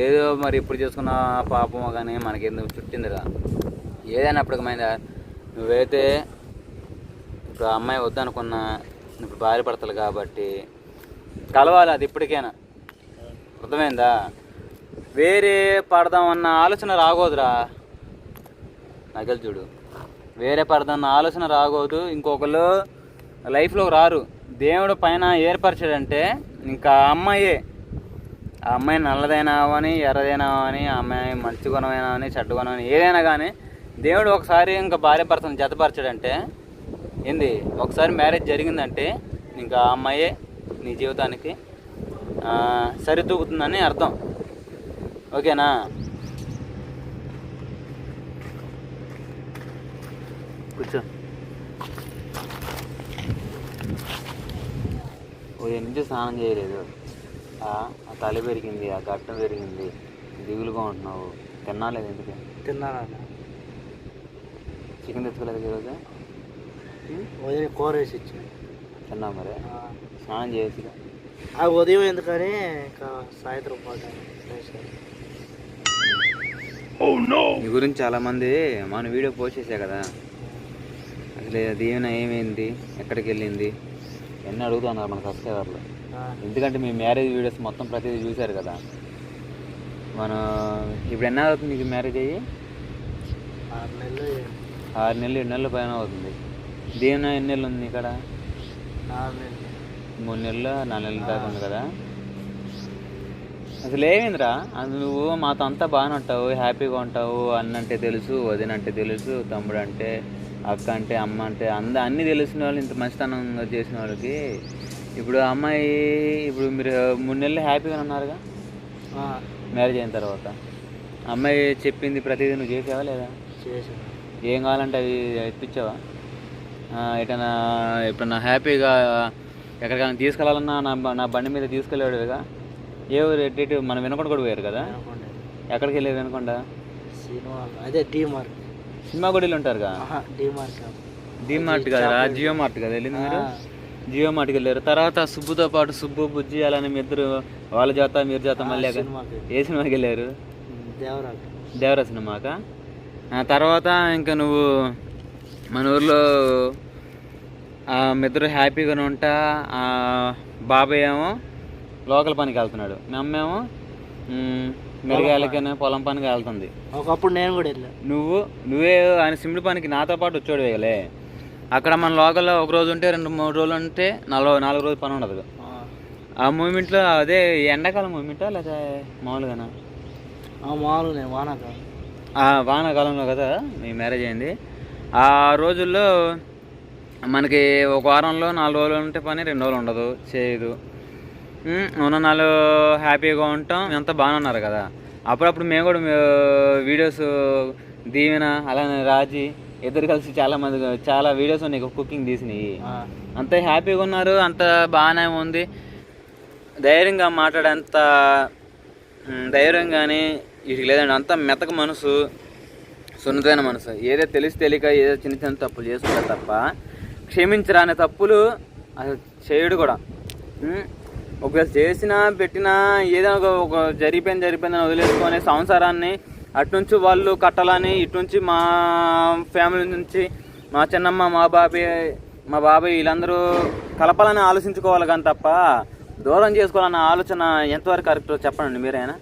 ఏదో మరి ఇప్పుడు చేసుకున్న పాపమో కానీ మనకి చుట్టిందిరా. ఏదైనా అప్పటికమైందా నువ్వైతే ఇప్పుడు అమ్మాయి వద్దనుకున్నా ఇప్పుడు భార్య పడతలు కాబట్టి కలవాలి అది ఇప్పటికైనా. అర్థమైందా? వేరే పడదాం అన్న ఆలోచన రాకూడదురా నగలు చూడు. వేరే పడదామన్న ఆలోచన రాకూడదు ఇంకొకరు లైఫ్లో రారు. దేవుడు పైన ఏర్పరిచాడంటే ఇంకా అమ్మాయే ఆ అమ్మాయి నల్లదైనా అని ఎర్రదైనా అని ఆ అమ్మాయి మంచి గుణమైనా అని చెడ్డ గుణం అని ఏదైనా కానీ దేవుడు ఒకసారి ఇంకా భార్య భర్తను జతపరచడంటే ఏంది? ఒకసారి మ్యారేజ్ జరిగిందంటే ఇంకా ఆ అమ్మాయే నీ జీవితానికి సరిదూకుతుందని సరితూగుతుందని అర్థం. ఓకేనా? కూర్చో. ఓ నుంచి స్నానం చేయలేదు. తల పెరిగింది ఆ గట్టం పెరిగింది. దిగులుగా ఉంటున్నావు. తినాలేదు ఎందుకు తిన్నాను చికెన్ తెచ్చుకోలేదు ఈరోజు? ఉదయం కూర వేసి ఇచ్చాను. తిన్నావు మరి? స్నానం చేసి? ఆ ఉదయం ఎందుకని? ఇంకా సాయంత్రం పూట చేశాను. నీ గురించి చాలామంది మన వీడియో పోస్ట్ చేసా కదా. అసలు దీవెన ఏమైంది? ఎక్కడికి వెళ్ళింది? ఎన్ని అడుగుతున్నారు మన సబ్స్క్రైబర్లు? ఎందుకంటే మీ మ్యారేజ్ వీడియోస్ మొత్తం ప్రతిదీ చూశారు కదా. మనం ఇప్పుడు ఎన్న అవుతుంది నీకు మ్యారేజ్ అయ్యి? ఆరు నెలలు ఆరు నెలలు ఏడు నెలల పైన అవుతుంది. దీవెన ఎన్ని నెలలు ఉంది ఇక్కడ? మూడు నెలలు నాలుగు నెలలు దాకా ఉంది కదా. అసలు ఏమైందిరా? అది నువ్వు మాతో అంతా బాగానే ఉంటావు హ్యాపీగా ఉంటావు అన్న అంటే తెలుసు వదిన అంటే తెలుసు తమ్ముడు అంటే అక్క అంటే అమ్మ అంటే అంద అన్నీ తెలిసిన వాళ్ళు ఇంత మంచితనంగా చేసిన వాళ్ళకి. ఇప్పుడు అమ్మాయి ఇప్పుడు మీరు మూడు నెలలు హ్యాపీగా ఉన్నారుగా? మ్యారేజ్ అయిన తర్వాత. అమ్మాయి చెప్పింది ప్రతిదీ నువ్వు చేసావా లేదా? ఏం కావాలంటే అవి ఇప్పించావా? ఎటైనా ఎప్పుడన్నా హ్యాపీగా ఎక్కడికైనా తీసుకెళ్ళాలన్నా నా నా బండి మీద తీసుకెళ్ళాడుగా ఏ ఊరు ఎటు ఇటు మనం వినకొండ కూడా పోయారు కదా? ఎక్కడికి వెళ్ళేది వినకొండ? అదే డీ మార్క్ సినిమా గుడిలో ఉంటారుగా? ఆహా, డీ మార్క్ కాదు. జియో మార్ట్ కదా వెళ్ళింది మీరు? జియో మార్ట్కి వెళ్ళారు. తర్వాత సుబ్బుతో పాటు సుబ్బు బుజ్జి అలానే మీ ఇద్దరు వాళ్ళ జాత మీరు జాత మళ్ళీ ఏ సినిమాకి వెళ్ళారు? దేవరా సినిమాక? తర్వాత ఇంకా నువ్వు మన ఊర్లో మీ ఇద్దరు హ్యాపీగానే ఉంటా ఆ బాబాయ్ ఏమో లోకల్ పనికి వెళ్తున్నాడు. మీ అమ్మ ఏమో మ్, మిరగాయలకనే పొలం పనికి వెళ్తుంది. ఒకప్పుడు నేను కూడా వెళ్ళాను నువ్వు నువ్వే ఆయన సిమ్డి పనికి నాతో పాటు వచ్చాడు వేయలే అక్కడ మన లోకల్లో ఒక రోజు ఉంటే రెండు మూడు రోజులు ఉంటే నాలుగు నాలుగు రోజులు పని ఉండదు. ఆ, మూమెంట్లో అదే ఎండాకాలం మూమెంటా లేదా మామూలుగానా? ఆ మామూలు నేను వానక ఆ వానాకాలంలో కదా మీ మ్యారేజ్ అయింది. ఆ రోజుల్లో మనకి ఒక వారంలో నాలుగు రోజులు ఉంటే పని రెండు రోజులు ఉండదు చేయదు. ఉమ్, ఉన్న నాలుగు హ్యాపీగా ఉంటాం. అంతా బాగానే ఉన్నారు కదా. అప్పుడప్పుడు మేము కూడా వీడియోస్ దీవెన అలానే రాజీ ఇద్దరు కలిసి చాలా మంది చాలా వీడియోస్ ఉన్నాయి కుకింగ్ తీసినాయి అంత హ్యాపీగా ఉన్నారు అంత బాగానే ఉంది. ధైర్యంగా మాట్లాడేంత ధైర్యం కానీ వీటికి లేదండి అంత మెతక మనసు సున్నితమైన మనసు. ఏదో తెలిసి తెలియక ఏదో చిన్న చిన్న తప్పులు చేసుకుంటారు తప్ప క్షమించరాని తప్పులు అసలు చేయడు కూడా. ఒకవేళ చేసినా పెట్టినా ఏదైనా ఒక జరిపోయిన జరిగిపోయింది జరిగిపోయిందని వదిలేసుకొని సంసారాన్ని అటునుంచి వాళ్ళు కట్టాలని ఇటునుంచి మా ఫ్యామిలీ నుంచి మా చిన్నమ్మ మా బాబాయ్ మా బాబాయ్ వీళ్ళందరూ కలపాలని ఆలోచించుకోవాలి కానీ తప్ప దూరం చేసుకోవాలన్న ఆలోచన ఎంతవరకు కరెక్ట్ చెప్పండి మీరైనా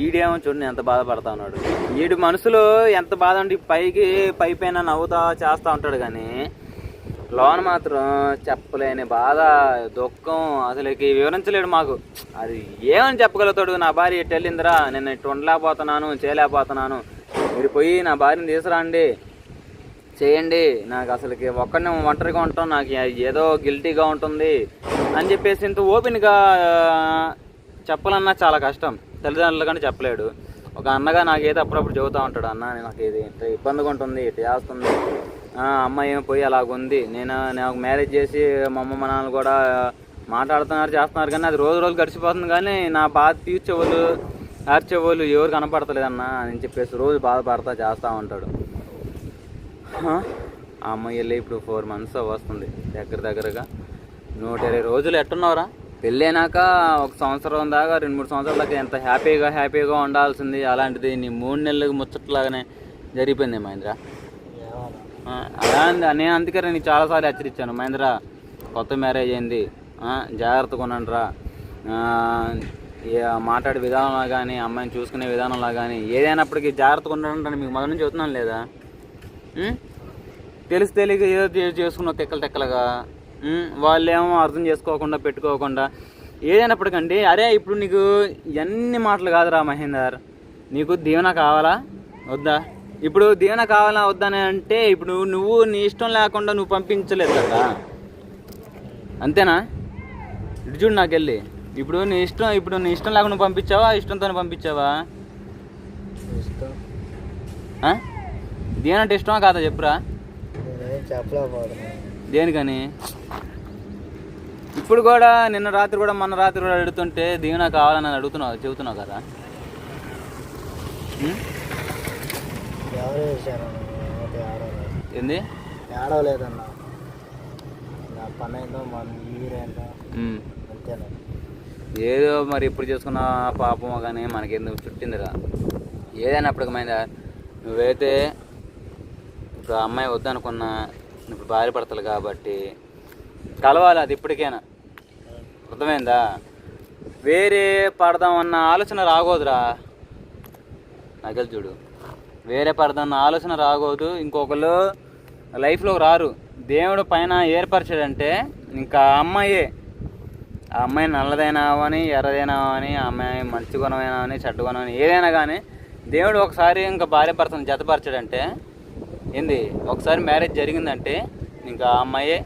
ఈడేమో చూడండి ఎంత బాధపడతా ఉన్నాడు. ఈడు మనసులో ఎంత బాధ ఉండి పైకి పై పైన నవ్వుతా చేస్తూ ఉంటాడు కానీ లోన్ మాత్రం చెప్పలేని బాధ దుఃఖం. అసలుకి వివరించలేడు మాకు. అది ఏమని చెప్పగలుగుతాడు? నా భార్య ఎటు వెళ్ళిందిరా నేను ఇటు ఉండలేకపోతున్నాను చేయలేకపోతున్నాను. మీరు పోయి నా భార్యని తీసుకురండి. చేయండి. నాకు అసలుకి ఒక్కడిని ఒంటరిగా ఉంటాం నాకు ఏదో గిల్టీగా ఉంటుంది అని చెప్పేసి ఇంత ఓపెన్గా చెప్పాలన్నా చాలా కష్టం. తల్లిదండ్రులు కానీ చెప్పలేడు. ఒక అన్నగా నాకేదో అప్పుడప్పుడు చెబుతూ ఉంటాడు అన్న నాకు ఇది ఇట్లా ఇబ్బందిగా ఉంటుంది ఇట్లా చేస్తుంది. అమ్మాయి ఏమో పోయి అలాగుంది నేను నాకు మ్యారేజ్ చేసి మా అమ్మ మా నాన్న కూడా మాట్లాడుతున్నారు చేస్తున్నారు కానీ అది రోజు రోజు గడిచిపోతుంది కానీ నా బాధ తీర్చేవాళ్ళు ఆర్చేవాళ్ళు ఎవరు కనపడతలేదన్న అని చెప్పేసి రోజు బాధపడతా చేస్తూ ఉంటాడు. ఆ అమ్మాయి వెళ్ళి ఇప్పుడు ఫోర్ మంత్స్ వస్తుంది దగ్గర దగ్గరగా. నూట ఇరవై రోజులు ఎట్టున్నావురా? పెళ్ళైనాక ఒక సంవత్సరం దాకా రెండు మూడు సంవత్సరాల దాకా ఎంత హ్యాపీగా హ్యాపీగా ఉండాల్సింది అలాంటిది నీ మూడు నెలలకు ముచ్చట్లాగానే జరిగిపోయింది మహేంద్ర అలా అంది- నేను అందుకే నేను చాలాసార్లు హెచ్చరించాను. మహేంద్ర కొత్త మ్యారేజ్ అయింది. జాగ్రత్తగా ఉండండి రా. మాట్లాడే విధానంలో కానీ అమ్మాయిని చూసుకునే విధానంలో కానీ ఏదైనప్పటికీ జాగ్రత్తగా ఉండాలంటే మీకు మొదటి నుంచి చెబుతున్నాను లేదా? తెలిసి తెలియక ఏదో చేసుకున్నావు తెక్కలు తెక్కలుగా వాళ్ళేమో అర్థం చేసుకోకుండా పెట్టుకోకుండా ఏదైనప్పటికండి అరే ఇప్పుడు నీకు ఎన్ని మాటలు కాదురా మహేందర్? నీకు దీవెన కావాలా? వద్దా? ఇప్పుడు దీవెన కావాలా వద్దని అంటే ఇప్పుడు నువ్వు నీ ఇష్టం లేకుండా నువ్వు పంపించలేదు కదా. అంతేనా? ఇటు చూడు నాకు వెళ్ళి ఇప్పుడు నీ ఇష్టం ఇప్పుడు నీ ఇష్టం లేకుండా నువ్వు పంపించావా? ఇష్టంతో పంపించావా? అంటే ఇష్టమా కాదా చెప్పురా? దేనికని? ఇప్పుడు కూడా నిన్న రాత్రి కూడా మొన్న రాత్రి కూడా అడుగుతుంటే దీవెన కావాలని అడుగుతున్నావు చెబుతున్నావు కదా. ఏంది? ఆడవలేదన్నా. నా పని అయిందో మన. అంతేనా ఏదో మరి ఇప్పుడు చేసుకున్న పాపమో కానీ మనకెందుకు చుట్టిందిరా. ఏదైనా అప్పటికమైందా నువ్వైతే ఇప్పుడు అమ్మాయి వద్దనుకున్నా ఇప్పుడు భార్య పడతలు కాబట్టి కలవాలి అది ఇప్పటికైనా. అర్థమైందా? వేరే పడదామన్న ఆలోచన రాగోదురా. నగలు చూడు. వేరే పరదన్న ఆలోచన రాగోదు. ఇంకొకరు లైఫ్లో రారు. దేవుడు పైన ఏర్పరచాడంటే ఇంకా అమ్మాయే. ఆ అమ్మాయి నల్లదైనా అని ఎర్రదైనా అని అమ్మాయి మంచి గుణమైనా అని చెడ్డ గుణం ఏదైనా కానీ దేవుడు ఒకసారి ఇంకా భార్య భర్తను జతపరచాడంటే ఏంది? ఒకసారి మ్యారేజ్ జరిగిందంటే ఇంకా ఆ అమ్మాయే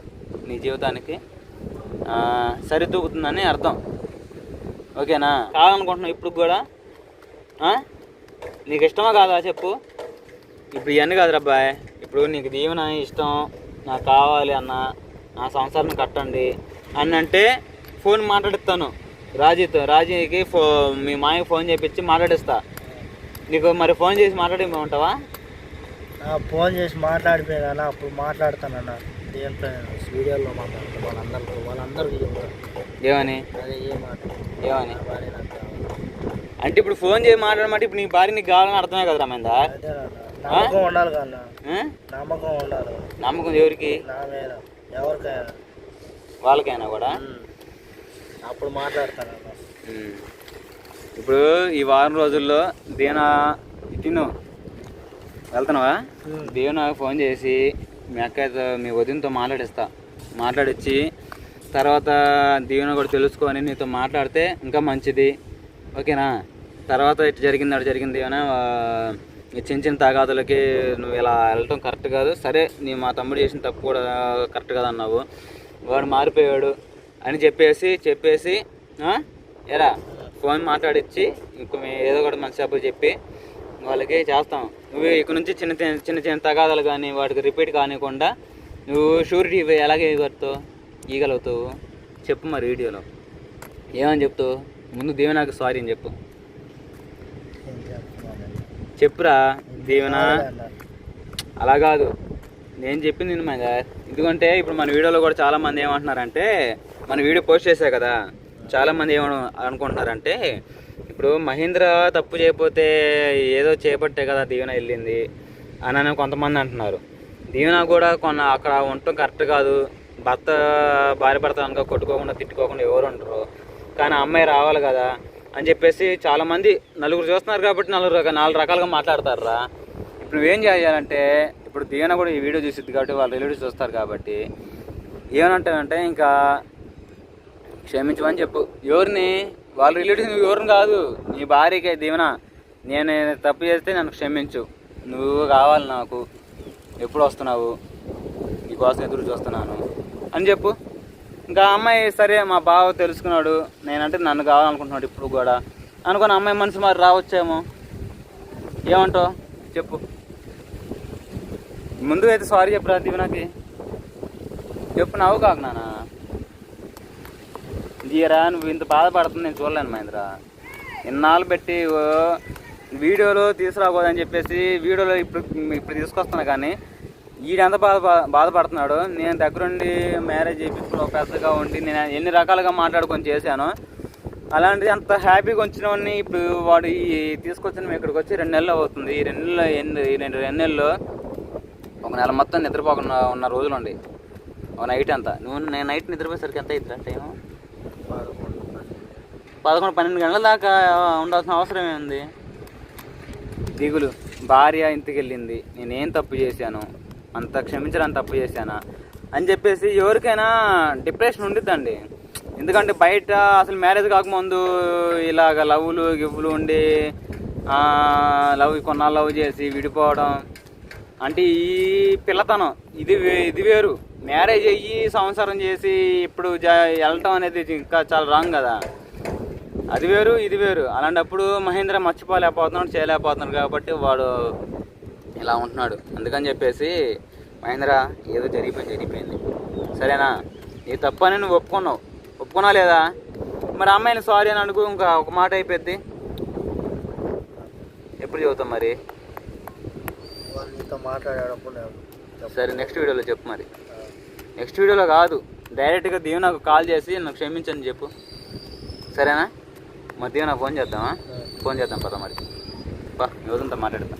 నీ జీవితానికి సరితూగుతుందని అర్థం. ఓకేనా? కావాలనుకుంటున్నావు ఇప్పుడు కూడా? నీకు ఇష్టమా కాదా చెప్పు? ఇప్పుడు ఇవన్నీ కాదు అబ్బాయి ఇప్పుడు నీకు దీవెన ఇష్టం నాకు కావాలి అన్న నా సంసారం కట్టండి అని అంటే ఫోన్ మాట్లాడిస్తాను. రాజీతో రాజీకి ఫో మీ మాయకి ఫోన్ చేపించి మాట్లాడిస్తా. నీకు మరి ఫోన్ చేసి మాట్లాడమంటావా ఫోన్ చేసి మాట్లాడిపోయినా అప్పుడు మాట్లాడతానన్నా దేంట్లో వీడియోలో మాట్లాడతాను వాళ్ళందరితో వాళ్ళందరికీ ఏమని? ఏమని? అంటే ఇప్పుడు ఫోన్ చేసి మాట్లాడమంటే ఇప్పుడు నీ భార్య నీకు కావాలని అర్థమే కదా రమేందా అదేనన్నా నమ్మకం ఉండాలి కన్నా? నమ్మకం ఉండాలి. నమ్మకం ఎవరికి? నా మీద ఎవరికైనా. వాళ్ళకైనా కూడా. అప్పుడు మాట్లాడతానన్నా. ఉమ్. ఇప్పుడు ఈ వారం రోజుల్లో దీనా తిను. వెళ్తున్నావా. దేవుని ఫోన్ చేసి మీ అక్కతో మీ వదినతో మాట్లాడిస్తా. మాట్లాడిచ్చి తర్వాత దీవెన కూడా తెలుసుకొని నీతో మాట్లాడితే ఇంకా మంచిది. ఓకేనా? తర్వాత ఇటు జరిగింది అటు జరిగింది ఏమైనా చిన్న చిన్న తాగాదులకి నువ్వు ఇలా వెళ్ళటం కరెక్ట్ కాదు. సరే నీ మా తమ్ముడు చేసిన తప్పు కూడా కరెక్ట్ కాదు అన్నావు వాడు మారిపోయాడు అని చెప్పేసి చెప్పేసి ఎరా ఫోన్ మాట్లాడిచ్చి ఇంకో ఏదో ఒకటి మంచి చెప్పు చెప్పి వాళ్ళకి చేస్తాం. నువ్వు ఇక్కడ నుంచి చిన్న చిన్న చిన్న చిన్న తగాదాలు కానీ వాటికి రిపీట్ కానివ్వకుండా నువ్వు షూరిటీ ఎలాగే ఇవ్వగలుగుతావు? ఇవ్వగలుగుతావు? చెప్పు మరి వీడియోలో. ఏమని చెప్తావు? ముందు దీవెనకు సారీ అని చెప్పు. చెప్పురా దీవెన. అలా కాదు. నేను చెప్పింది నేను మీద ఎందుకంటే ఇప్పుడు మన వీడియోలో కూడా చాలా మంది ఏమంటున్నారంటే మన వీడియో పోస్ట్ చేశా కదా చాలా మంది ఏమను అనుకుంటున్నారంటే ఇప్పుడు మహేంద్ర తప్పు చేయకపోతే ఏదో చేపట్టే కదా దీవెన వెళ్ళింది అని కొంతమంది అంటున్నారు. దీవెన కూడా కొన్న అక్కడ ఉండటం కరెక్ట్ కాదు. భర్త భార్య భర్త అనుకో కొట్టుకోకుండా తిట్టుకోకుండా ఎవరు ఉండరు. కానీ అమ్మాయి రావాలి కదా. అని చెప్పేసి చాలామంది నలుగురు చూస్తున్నారు కాబట్టి నలుగురు రక- నాలుగు రకాలుగా మాట్లాడతారురా. ఇప్పుడు నువ్వేం చేయాలంటే ఇప్పుడు దీవెన కూడా ఈ వీడియో చూసిద్ది కాబట్టి వాళ్ళ రిలేటివ్స్ చూస్తారు కాబట్టి ఏమనంటానంటే ఇంకా క్షమించమని చెప్పు. ఎవరిని? వాళ్ళ రిలేటివ్స్ నువ్వు ఎవరిని కాదు. నీ భార్యకే దీవెన నేను తప్పు చేస్తే నన్ను క్షమించు. నువ్వు కావాలి నాకు. ఎప్పుడు వస్తున్నావు? నీకోసం ఎదురు చూస్తున్నాను. అని చెప్పు. ఇంకా అమ్మాయి సరే మా బావ తెలుసుకున్నాడు. నేనంటే నన్ను కావాలనుకుంటున్నాడు ఇప్పుడు కూడా. అనుకుని అమ్మాయి మనసు మరి రావచ్చేమో. ఏమంటావు? చెప్పు. ముందు అయితే సారీ చెప్పురా దీవెనకి? చెప్పు నవ్వు కాకు నానా దీరా నువ్వు ఇంత బాధపడుతుంది నేను చూడలేను మహేంద్ర. ఇన్నాళ్ళు పెట్టి ఓ వీడియోలో తీసుకురాకూడదని చెప్పేసి వీడియోలో ఇప్పుడు ఇప్పుడు తీసుకొస్తున్నా కానీ ఈడెంత బాధ బాధపడుతున్నాడు నేను దగ్గరుండి మ్యారేజ్ చేయించుకుని పెద్దగా ఉండి నేను ఎన్ని రకాలుగా మాట్లాడుకొని చేశాను అలాంటిది అంత హ్యాపీగా వచ్చిన వాడిని ఇప్పుడు వాడు ఈ తీసుకొచ్చిన మేము ఇక్కడికి వచ్చి రెండు నెలలు అవుతుంది. ఈ రెండు నెలలు ఎన్ని ఈ రెండు రెండు నెలలు ఒక నెల మొత్తం నిద్రపోకుండా ఉన్న రోజులు ఉండి ఒక నైట్ అంతా. నువ్వు నేను నైట్ నిద్రపోయేసరికి ఎంత అవుతుందా టైం పదకొండు పన్నెండు గంటల దాకా ఉండాల్సిన అవసరం ఏంది దిగులు. భార్య ఇంటికి వెళ్ళింది నేనేం తప్పు చేశాను? అంత క్షమించడానికి తప్పు చేశానా? అని చెప్పేసి ఎవరికైనా డిప్రెషన్ ఉండిద్దండి. ఎందుకంటే బయట అసలు మ్యారేజ్ కాకముందు ఇలాగ లవ్లు గివ్వులు ఉండి లవ్ కొన్నాళ్ళు లవ్ చేసి విడిపోవడం అంటే ఈ పిల్లతనం. ఇది వే- ఇది వేరు. మ్యారేజ్ అయ్యి సంసారం చేసి ఇప్పుడు వెళ్ళటం అనేది ఇంకా చాలా రాంగ్ కదా. అది వేరు ఇది వేరు. అలాంటప్పుడు మహేంద్ర మర్చిపోలేకపోతున్నాడు చేయలేకపోతున్నాడు కాబట్టి వాడు ఇలా ఉంటున్నాడు. అందుకని చెప్పేసి మహేంద్ర ఏదో జరిగిపోయింది జరిగిపోయింది. సరేనా? నీ తప్పు నువ్వు ఒప్పుకున్నావు. ఒప్పుకున్నా లేదా? మరి అమ్మాయిని సారీ అని అనుకో ఇంకా ఒక మాట అయిపోద్ది. ఎప్పుడు చెబుతాం మరి. సరే నెక్స్ట్ వీడియోలో చెప్పు మరి. నెక్స్ట్ వీడియోలో కాదు. డైరెక్ట్గా దీవి నాకు కాల్ చేసి నాకు క్షమించని చెప్పు. సరేనా? మరి దీవి నాకు ఫోన్ చేద్దామా ఫోన్ చేద్దాం పద మరి. పా యువతంతో మాట్లాడతాం.